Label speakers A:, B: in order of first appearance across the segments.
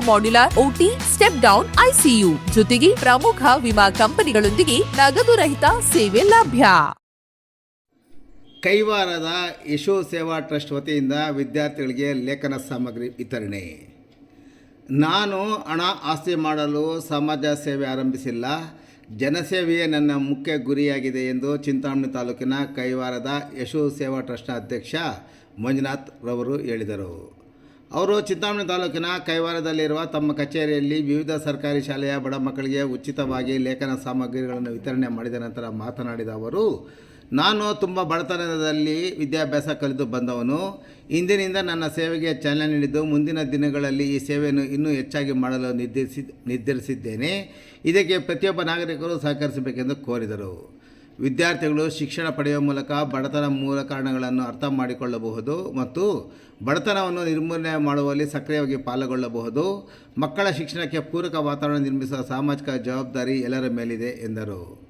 A: modular OT step down ICU ಜೊತೆಗೆ ಪ್ರಮುಖ ವಿಮಾ ಕಂಪನಿಗಳೊಂದಿಗೆ ನಗದು ರಹಿತ ಸೇವೆ ಲಭ್ಯ.
B: ಕೈವಾರದ ಯಶೋ ಸೇವಾ ಟ್ರಸ್ಟ್ ವತಿಯಿಂದ ವಿದ್ಯಾರ್ಥಿಗಳಿಗೆ ಲೇಖನ ಸಾಮಗ್ರಿ ವಿತರಣೆ. ನಾನು ಹಣ ಆಸ್ತಿ ಮಾಡಲು ಸಮಾಜ ಸೇವೆ ಆರಂಭಿಸಿಲ್ಲ. ಜನಸೇವೆಯೇ ನನ್ನ ಮುಖ್ಯ ಗುರಿಯಾಗಿದೆ ಎಂದು ಚಿಂತಾಮಣಿ ತಾಲೂಕಿನ ಕೈವಾರದ ಯಶೋ ಸೇವಾ ಟ್ರಸ್ಟ್ನ ಅಧ್ಯಕ್ಷ ಮಂಜುನಾಥ್ ರವರು ಹೇಳಿದರು. ಅವರು ಚಿಂತಾಮಣಿ ತಾಲೂಕಿನ ಕೈವಾರದಲ್ಲಿರುವ ತಮ್ಮ ಕಚೇರಿಯಲ್ಲಿ ವಿವಿಧ ಸರ್ಕಾರಿ ಶಾಲೆಯ ಬಡ ಮಕ್ಕಳಿಗೆ ಉಚಿತವಾಗಿ ಲೇಖನ ಸಾಮಗ್ರಿಗಳನ್ನು ವಿತರಣೆ ಮಾಡಿದ ನಂತರ ಮಾತನಾಡಿದ ಅವರು, ನಾನು ತುಂಬ ಬಡತನದಲ್ಲಿ ವಿದ್ಯಾಭ್ಯಾಸ ಕಲಿತು ಬಂದವನು. ಇಂದಿನಿಂದ ನನ್ನ ಸೇವೆಗೆ ಚಾಲನೆ ನೀಡಿದ್ದು ಮುಂದಿನ ದಿನಗಳಲ್ಲಿ ಈ ಸೇವೆಯನ್ನು ಇನ್ನೂ ಹೆಚ್ಚಾಗಿ ಮಾಡಲು ನಿರ್ಧರಿಸಿ ನಿರ್ಧರಿಸಿದ್ದೇನೆ. ಇದಕ್ಕೆ ಪ್ರತಿಯೊಬ್ಬ ನಾಗರಿಕರು ಸಹಕರಿಸಬೇಕೆಂದು ಕೋರಿದರು. ವಿದ್ಯಾರ್ಥಿಗಳು ಶಿಕ್ಷಣ ಪಡೆಯುವ ಮೂಲಕ ಬಡತನ ಮೂಲ ಕಾರಣಗಳನ್ನು ಅರ್ಥ ಮಾಡಿಕೊಳ್ಳಬಹುದು ಮತ್ತು ಬಡತನವನ್ನು ನಿರ್ಮೂಲನೆ ಮಾಡುವಲ್ಲಿ ಸಕ್ರಿಯವಾಗಿ ಪಾಲ್ಗೊಳ್ಳಬಹುದು. ಮಕ್ಕಳ ಶಿಕ್ಷಣಕ್ಕೆ ಪೂರಕ ವಾತಾವರಣ ನಿರ್ಮಿಸುವ ಸಾಮಾಜಿಕ ಜವಾಬ್ದಾರಿ ಎಲ್ಲರ ಮೇಲಿದೆ, ಎಂದರು.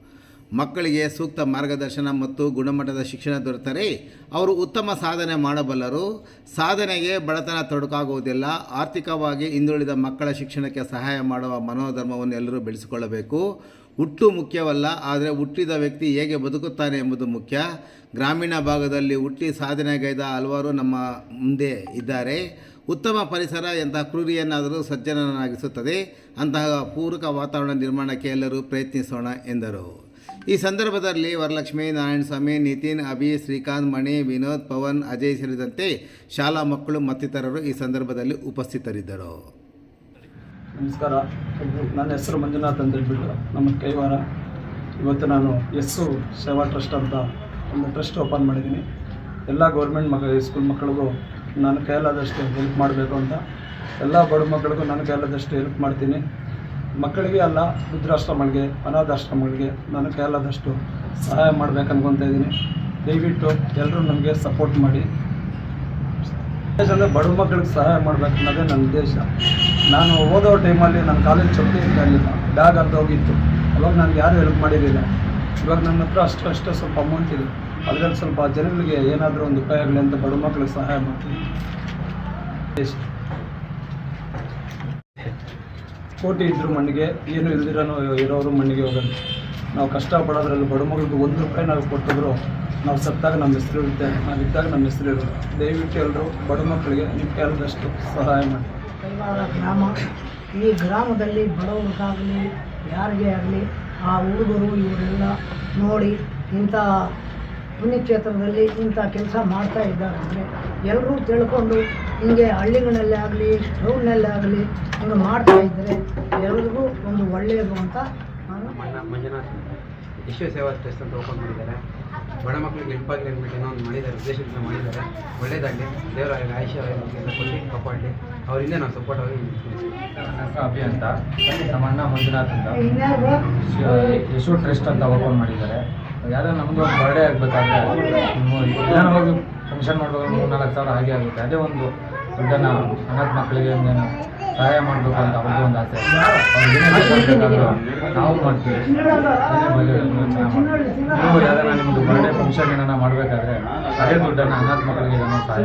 B: ಮಕ್ಕಳಿಗೆ ಸೂಕ್ತ ಮಾರ್ಗದರ್ಶನ ಮತ್ತು ಗುಣಮಟ್ಟದ ಶಿಕ್ಷಣ ದೊರೆತರೆ, ಅವರು ಉತ್ತಮ ಸಾಧನೆ ಮಾಡಬಲ್ಲರು. ಸಾಧನೆಗೆ ಬಡತನ ತೊಡಕಾಗುವುದಿಲ್ಲ. ಆರ್ಥಿಕವಾಗಿ ಹಿಂದುಳಿದ ಮಕ್ಕಳ ಶಿಕ್ಷಣಕ್ಕೆ ಸಹಾಯ ಮಾಡುವ ಮನೋಧರ್ಮವನ್ನು ಎಲ್ಲರೂ ಬೆಳೆಸಿಕೊಳ್ಳಬೇಕು. ಹುಟ್ಟು ಮುಖ್ಯವಲ್ಲ, ಆದರೆ ಹುಟ್ಟಿದ ವ್ಯಕ್ತಿ ಹೇಗೆ ಬದುಕುತ್ತಾನೆ ಎಂಬುದು ಮುಖ್ಯ. ಗ್ರಾಮೀಣ ಭಾಗದಲ್ಲಿ ಹುಟ್ಟಿ ಸಾಧನೆಗೈದ ಹಲವಾರು ನಮ್ಮ ಮುಂದೆ ಇದ್ದಾರೆ. ಉತ್ತಮ ಪರಿಸರ ಎಂತಹ ಕ್ರೂರಿಯನ್ನಾದರೂ ಸಜ್ಜನನಾಗಿಸುತ್ತದೆ. ಅಂತಹ ಪೂರಕ ವಾತಾವರಣ ನಿರ್ಮಾಣಕ್ಕೆ ಎಲ್ಲರೂ ಪ್ರಯತ್ನಿಸೋಣ ಎಂದರು. ಈ ಸಂದರ್ಭದಲ್ಲಿ ವರಲಕ್ಷ್ಮಿ ನಾರಾಯಣಸ್ವಾಮಿ, ನಿತಿನ್, ಅಭಿ, ಶ್ರೀಕಾಂತ್, ಮಣಿ, ವಿನೋದ್, ಪವನ್, ಅಜಯ್ ಸೇರಿದಂತೆ ಶಾಲಾ ಮಕ್ಕಳು ಮತ್ತಿತರರು ಈ ಸಂದರ್ಭದಲ್ಲಿ ಉಪಸ್ಥಿತರಿದ್ದರು.
C: ನಮಸ್ಕಾರ. ನನ್ನ ಹೆಸರು ಮಂಜುನಾಥ್ ಅಂತ ಹೇಳ್ಬಿಟ್ಟು ನಮ್ಮ ಕೈವಾರ ಇವತ್ತು ನಾನು ಎಸ್ಸು ಸೇವಾ ಟ್ರಸ್ಟ್ ಅಂತ ಒಂದು ಟ್ರಸ್ಟ್ ಓಪನ್ ಮಾಡಿದ್ದೀನಿ. ಎಲ್ಲ ಗೌರ್ಮೆಂಟ್ ಮಗ, ಸ್ಕೂಲ್ ಮಕ್ಕಳಿಗೂ ನನ್ನ ಕೈಲಾದಷ್ಟು ಹೆಲ್ಪ್ ಮಾಡಬೇಕು ಅಂತ. ಎಲ್ಲ ಬಡ ಮಕ್ಕಳಿಗೂ ನನ್ನ ಕೈಲಾದಷ್ಟು ಹೆಲ್ಪ್ ಮಾಡ್ತೀನಿ. ಮಕ್ಕಳಿಗೆ ಅಲ್ಲ, ವೃದ್ಧಾಶ್ರಮಗಳಿಗೆ, ಅನಾಥಾಶ್ರಮಗಳಿಗೆ ನನ್ನ ಕೈಲಾದಷ್ಟು ಸಹಾಯ ಮಾಡ್ಬೇಕು ಅನ್ಕೊತಾ ಇದ್ದೀನಿ. ದಯವಿಟ್ಟು ಎಲ್ಲರೂ ನಮಗೆ ಸಪೋರ್ಟ್ ಮಾಡಿ. ಬಡ ಮಕ್ಕಳಿಗೆ ಸಹಾಯ ಮಾಡ್ಬೇಕು ಅನ್ನೋದೇ ನನ್ನ ಉದ್ದೇಶ. ನಾನು ಓದೋ ಟೈಮಲ್ಲಿ ನನ್ನ ಕಾಲೇಜ್ ಚಪ್ಪಲಿ ಇರಲಿಲ್ಲ. ಬ್ಯಾಗ್ ಅಂತ ಹೋಗಿತ್ತು. ಅವಾಗ ನನಗೆ ಯಾರೂ ಹೆಲ್ಪ್ ಮಾಡಿರಲಿಲ್ಲ. ಇವಾಗ ನನ್ನ ಹತ್ರ ಅಷ್ಟು, ಅಷ್ಟೇ ಸ್ವಲ್ಪ ಅಮೌಂಟ್ ಇದೆ. ಅದರಲ್ಲಿ ಸ್ವಲ್ಪ ಜನಗಳಿಗೆ ಏನಾದರೂ ಒಂದು ಉಪಾಯ ಆಗಲಿ ಅಂತ ಬಡ ಮಕ್ಕಳಿಗೆ ಸಹಾಯ ಮಾಡ್ತೀನಿ. ಕೋಟಿ ಇದ್ದರೂ ಮಣ್ಣಿಗೆ, ಏನು ಇಲ್ದಿರೋ ಇರೋರು ಮಣ್ಣಿಗೆ ಹೋಗೋದು ನಾವು ಕಷ್ಟಪಡೋದ್ರಲ್ಲಿ ಬಡ ಮಗಳಿಗೆ ಒಂದು ರೂಪಾಯಿ ನಾವು ಕೊಟ್ಟಿದ್ರು, ನಾವು ಸತ್ತಾಗ ನಮ್ಮ ಹೆಸರು ಇರುತ್ತೆ. ನಾವು ಇದ್ದಾಗ ನಮ್ಮ ಹೆಸರು ಇರುತ್ತೆ ದಯವಿಟ್ಟು ಎಲ್ಲರೂ ಬಡ ಮಕ್ಕಳಿಗೆ ನಿಮ್ಮ ಕೈಲಾದಷ್ಟು ಸಹಾಯ ಮಾಡಿ.
D: ಕೈವಾರ ಗ್ರಾಮ, ಈ ಗ್ರಾಮದಲ್ಲಿ ಬಡವರಿಗಾಗಲಿ, ಯಾರಿಗೇ ಆಗಲಿ, ಆ ಹುಡುಗರು ಇವರೆಲ್ಲ ನೋಡಿ ಇಂಥ ಪುಣ್ಯಕ್ಷೇತ್ರದಲ್ಲಿ ಇಂಥ ಕೆಲಸ ಮಾಡ್ತಾ ಇದ್ದಾರೆ. ಅಂದರೆ ಎಲ್ಲರೂ ತಿಳ್ಕೊಂಡು ಹಿಂಗೆ ಹಳ್ಳಿಗಳಲ್ಲೇ ಆಗಲಿ ಟೌನ್ನಲ್ಲೇ ಆಗಲಿ ಹಿಂಗೆ ಮಾಡ್ತಾ ಇದ್ದರೆ ಎಲ್ರಿಗೂ ಒಂದು ಒಳ್ಳೆಯದು ಅಂತ ನಾನು
E: ಮಂಜುನಾಥ್ ವಿಶ್ವ ಸೇವಾ ಟ್ರಸ್ಟ್ ಅಂತ ಓಪನ್ ಮಾಡಿದ್ದಾರೆ. ಬಡ ಮಕ್ಕಳಿಗೆ ಹೆಲ್ಪ್ ಆಗಲಿ ಅಂದ್ಬಿಟ್ಟು ಏನೋ ಒಂದು ಮಾಡಿದ್ದಾರೆ, ಉದ್ದೇಶದಿಂದ ಮಾಡಿದ್ದಾರೆ. ಒಳ್ಳೇದಾಗಲಿ. ದೇವರ ಆಯುಷ್ಯ ಎಲ್ಲ ಕೊಟ್ಟು ಕಾಪಾಡಲಿ. ಅವರಿಂದ ನಾವು ಸಪೋರ್ಟ್ ಆಗಿ
F: ಅಭಿಯಂತ ಅಭಿ ನಮ್ಮ ಅಣ್ಣ ಮಂಜುನಾಥ್ ಅಂತ ಯಶು ಟ್ರಸ್ಟ್ ಅಂತ ಓಪನ್ ಮಾಡಿದ್ದಾರೆ. ಯಾರೋ ನಮ್ಗೆ ಒಂದು ಬರ್ಡೇ ಆಗಬೇಕಾದ್ರೆ ನಿಧಾನವಾಗಿ ಫಂಕ್ಷನ್ ಮಾಡುವಾಗ ಮೂರು ನಾಲ್ಕು ಸಾವಿರ ಹಾಗೆ ಆಗುತ್ತೆ. ಅದೇ ಒಂದು ದುಡ್ಡನ್ನು ಅನಾಥ ಮಕ್ಕಳಿಗೆ ಸಹಾಯ ಮಾಡಬೇಕು ಅಂತ ಅವ್ರಿಗೂ ಒಂದು ಆಸೆ. ನಾವು ಮಾಡ್ತೀವಿ. ನೀವು ಯಾವ್ದಾರ ನಿಮ್ಮದು ಬರ್ಡೇ ಫಂಕ್ಷನ್ ಏನಾರ ಮಾಡಬೇಕಾದ್ರೆ ಅದೇ ದುಡ್ಡನ್ನು ಅನಾಥ ಮಕ್ಕಳಿಗೆ ಏನೋ ಸಹಾಯ